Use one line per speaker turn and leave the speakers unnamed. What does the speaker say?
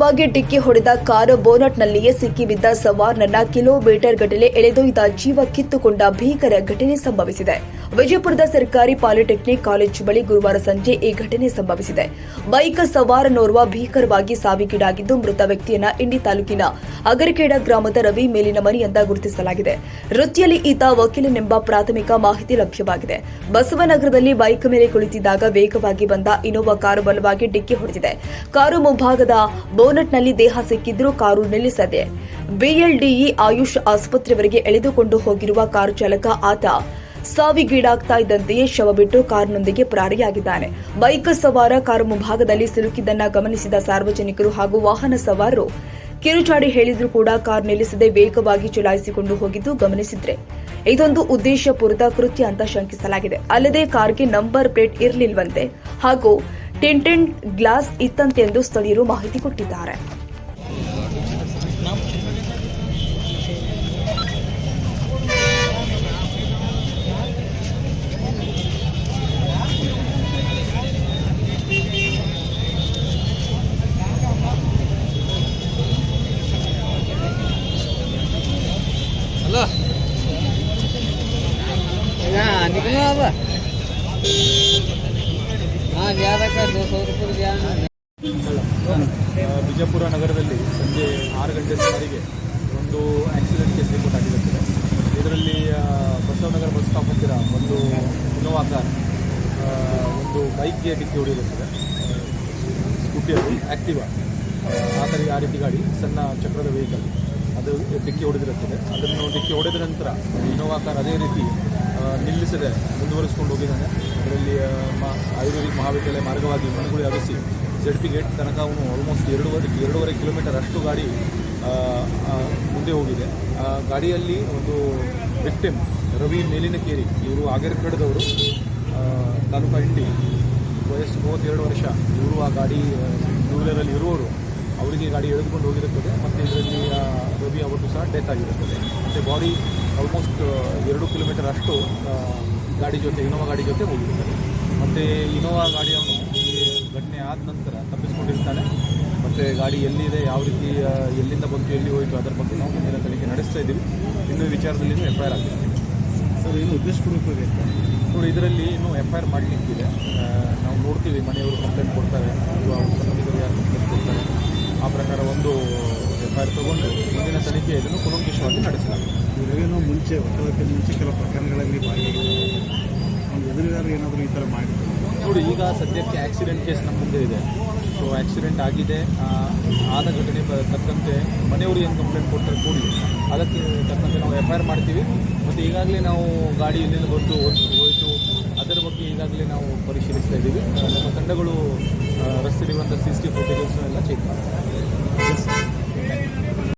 ಬಲವಾಗಿ ಡಿಕ್ಕಿ ಹೊಡೆದ ಕಾರು ಬೋನಟ್ನಲ್ಲಿಯೇ ಸಿಕ್ಕಿಬಿದ್ದ ಸವಾರ್ನನ್ನ ಕಿಲೋಮೀಟರ್ ಗಟ್ಟಲೆ ಎಳೆದೊಯ್ದ ಜೀವ ಕಿತ್ತುಕೊಂಡ ಭೀಕರ ಘಟನೆ ಸಂಭವಿಸಿದೆ. ವಿಜಯಪುರದ ಸರ್ಕಾರಿ ಪಾಲಿಟೆಕ್ನಿಕ್ ಕಾಲೇಜು ಬಳಿ ಗುರುವಾರ ಸಂಜೆ ಈ ಘಟನೆ ಸಂಭವಿಸಿದೆ. ಬೈಕ್ ಸವಾರನೋರ್ವ ಭೀಕರವಾಗಿ ಸಾವಿಗೀಡಾಗಿದ್ದು ಮೃತ ವ್ಯಕ್ತಿಯನ್ನ ಇಂಡಿ ತಾಲೂಕಿನ ಅಗರಕೇಡ ಗ್ರಾಮದ ರವಿ ಮೇಲಿನ ಮನಿ ಅಂತ ಗುರುತಿಸಲಾಗಿದೆ. ವೃತ್ತಿಯಲ್ಲಿ ಈತ ವಕೀಲನೆಂಬ ಪ್ರಾಥಮಿಕ ಮಾಹಿತಿ ಲಭ್ಯವಾಗಿದೆ. ಬಸವನಗರದಲ್ಲಿ ಬೈಕ್ ಮೇಲೆ ಕುಳಿತಿದ್ದಾಗ ವೇಗವಾಗಿ ಬಂದ ಇನೋವಾ ಕಾರು ಬಲವಾಗಿ ಡಿಕ್ಕಿ ಹೊಡೆದಿದೆ. ಕಾರು ಮುಂಭಾಗದ ಬೋನಟ್ನಲ್ಲಿ ದೇಹ ಸಿಕ್ಕಿದ್ರೂ ಕಾರು ನಿಲ್ಲಿಸದೆ. ಬಿಎಲ್ಡಿಇ ಆಯುಷ್ ಆಸ್ಪತ್ರೆವರೆಗೆ ಎಳೆದುಕೊಂಡು ಹೋಗಿರುವ ಕಾರು ಚಾಲಕ ಆತ ಸಾವಿಗೀಡಾಗ್ತಾ ಇದ್ದಂತೆಯೇ ಶವ ಬಿಟ್ಟು ಕಾರಿನೊಂದಿಗೆ ಪರಾರಿಯಾಗಿದ್ದಾನೆ. ಬೈಕ್ ಸವಾರ ಕಾರು ಮುಂಭಾಗದಲ್ಲಿ ಸಿಲುಕಿದ್ದನ್ನ ಗಮನಿಸಿದ ಸಾರ್ವಜನಿಕರು ಹಾಗೂ ವಾಹನ ಸವಾರರು. ಕಿರುಚಾಡಿ ಹೇಳಿದ್ರು ಕೂಡ ಕಾರ್ ನಿಲ್ಲಿಸದೆ ವೇಗವಾಗಿ ಚಲಾಯಿಸಿಕೊಂಡು ಹೋಗಿದ್ದು ಗಮನಿಸಿದ್ರೆ. ಇದೊಂದು ಉದ್ದೇಶಪೂರಿತ ಕೃತ್ಯ ಅಂತ ಶಂಕಿಸಲಾಗಿದೆ. ಅಲ್ಲದೆ ಕಾರ್ಗೆ ನಂಬರ್ ಪ್ಲೇಟ್ ಇರಲಿಲ್ವಂತೆ ಹಾಗೂ ಟಿಂಟೆಂಟ್ ಗ್ಲಾಸ್ ಇತ್ತಂತೆ ಎಂದು ಸ್ಥಳೀಯರು ಮಾಹಿತಿ ಕೊಟ್ಟಿದ್ದಾರೆ.
निकलो अब हाँ ज़्यादा कर दो सौ रुपये ध्यान
ಆ, ವಿಜಯಪುರ ನಗರದಲ್ಲಿ ಸಂಜೆ ಆರು ಗಂಟೆ ಸುಮಾರಿಗೆ ಒಂದು ಆಕ್ಸಿಡೆಂಟ್ ಕೇಸ್ ರಿಪೋರ್ಟ್ ಆಗಿರುತ್ತದೆ ಇದರಲ್ಲಿ ಆ, ಬಸವನಗರ ಬಸ್ ಸ್ಟಾಪ್ ಹತ್ತಿರ ಒಂದು ಇನೋವಾ ಕಾರ್ ಆ, ಒಂದು ಬೈಕ್ಗೆ ಡಿಕ್ಕಿ ಹೊಡೆದಿರುತ್ತದೆ ಸ್ಕೂಟಿಯಲ್ಲಿ ಆ್ಯಕ್ಟಿವಾ ಆ ಥರ ಆ ರೀತಿ ಗಾಡಿ ಸಣ್ಣ ಚಕ್ರದ ವೆಹಿಕಲ್ ಅದು ಡಿಕ್ಕಿ ಹೊಡೆದಿರುತ್ತದೆ ಅದನ್ನು ಡಿಕ್ಕಿ ಹೊಡೆದ ನಂತರ ಇನೋವಾ ಕಾರ್ ಅದೇ ರೀತಿ ಆ, ನಿಲ್ಲಿಸದೆ ಮುಂದುವರಿಸ್ಕೊಂಡು ಹೋಗಿದ್ದಾನೆ. ಅದರಲ್ಲಿ ಆಯುರ್ವೇದಿಕ್ ಮಹಾವಿದ್ಯಾಲಯ ಮಾರ್ಗವಾಗಿ ಮಣಗುಳಿ ಅಗಸಿ ಜೆಡ್ ಪಿ ಗೇಟ್ ತನಕ ಅವನು ಆಲ್ಮೋಸ್ಟ್ ಎರಡೂವರೆ ಎರಡೂವರೆ ಕಿಲೋಮೀಟರ್ ಅಷ್ಟು ಗಾಡಿ ಮುಂದೆ ಹೋಗಿದೆ. ಆ ಗಾಡಿಯಲ್ಲಿ ಒಂದು ವಿಕ್ಟಿಮ್ ರವಿ ಮೇಲಿನಕೇರಿ, ಇವರು ಆಗೇರ್ಕಡದವರು ತಾಲೂಕಾ ಹಿಂಡಿ, ವಯಸ್ಸು ಮೂವತ್ತೆರಡು ವರ್ಷ. ಇವರು ಆ ಗಾಡಿ ಟೂ ವೀಲರಲ್ಲಿ ಇರುವವರು. ಅವರಿಗೆ ಗಾಡಿ ಎಳೆದುಕೊಂಡು ಹೋಗಿರುತ್ತದೆ ಮತ್ತು ಇದರಲ್ಲಿ ರವಿ ಅವತ್ತು ಸಹ ಡೆತ್ ಆಗಿರುತ್ತದೆ. ಮತ್ತು ಬಾಡಿ ಆಲ್ಮೋಸ್ಟ್ ಎರಡು ಕಿಲೋಮೀಟರ್ ಅಷ್ಟು ಗಾಡಿ ಜೊತೆ ಇನೋವಾ ಗಾಡಿ ಜೊತೆ ಹೋಗಿರುತ್ತದೆ. ಮತ್ತು ಇನೋವಾ ಗಾಡಿಯವನು ಈ ಘಟನೆ ಆದ ನಂತರ ತಪ್ಪಿಸ್ಕೊಂಡಿರ್ತಾನೆ. ಮತ್ತು ಗಾಡಿ ಎಲ್ಲಿದೆ ಯಾವ ರೀತಿ ಎಲ್ಲಿಂದ ಬಂತು ಎಲ್ಲಿ ಹೋಯಿತು ಅದರ ಬಗ್ಗೆ ನಾವು ಮುಂದಿನ ತನಿಖೆ ನಡೆಸ್ತಾ ಇದ್ದೀವಿ. ಇನ್ನೂ ವಿಚಾರದಲ್ಲಿ ಎಫ್ ಐ ಆರ್ ಆಗಿದೆ
ಸರ್ ಏನು ಉದ್ದೇಶಪೂರ್ವಕವಾಗಿ
ನೋಡಿ ಇದರಲ್ಲಿ ಇನ್ನೂ ಎಫ್ ಐ ಆರ್ ಮಾಡಲಿಕ್ಕಿದೆ ನಾವು ನೋಡ್ತೀವಿ ಮನೆಯವರು ಕಂಪ್ಲೇಂಟ್ ಕೊಡ್ತಾರೆ ಅಥವಾ ಅವರು ಸಂಬಂಧಿಕರು ಯಾರು ಕಂಪ್ಲೇಂಟ್ ಕೊಡ್ತಾರೆ. ಆ ಪ್ರಕಾರ ಒಂದು ಎಫ್ ಐ ಆರ್ ತೊಗೊಂಡು ಮುಂದಿನ ತನಿಖೆ ಇದನ್ನು ಕುಲಂಕುಷವಾಗಿ ನಡೆಸಲಾಗಿದೆ
ಇವರೇನೋ ಮುಂಚೆ ಒತ್ತಡಕ್ಕೆ ಮುಂಚೆ ಕೆಲವು ಪ್ರಕರಣಗಳಲ್ಲಿ ಭಾಗಿಯಾಗಿದೆ ಒಂದು ಎದುರುಗಾರರು ಏನಾದರೂ ಈ ಥರ ಮಾಡಿದ್ರು?
ನೋಡಿ ಈಗ ಸದ್ಯಕ್ಕೆ ಆಕ್ಸಿಡೆಂಟ್ ಕೇಸ್ ನಮ್ಮ ಮುಂದೆ ಇದೆ. ಸೊ ಆಕ್ಸಿಡೆಂಟ್ ಆಗಿದೆ. ಆದ ಘಟನೆ ತಕ್ಕಂತೆ ಮನೆಯವರು ಏನು ಕಂಪ್ಲೇಂಟ್ ಕೊಟ್ಟರೆ ಕೂಡಿ ಅದಕ್ಕೆ ತಕ್ಕಂತೆ ನಾವು ಎಫ್ ಐ ಆರ್ ಮಾಡ್ತೀವಿ. ಮತ್ತು ಈಗಾಗಲೇ ನಾವು ಗಾಡಿ ಇಲ್ಲಿಂದ ಬಂದು ಹೋಯಿತು. ಅದರ ಬಗ್ಗೆ ಈಗಾಗಲೇ ನಾವು ಪರಿಶೀಲಿಸ್ತಾ ಇದ್ದೀವಿ. ನಮ್ಮ ತಂಡಗಳು ಆ, ಬಂದ ಸಿ ಸಿ ಟಿ ಫುಟೇಜಸ್ ಎಲ್ಲ ಚೆಕ್ ಮಾಡ್ತಾರೆ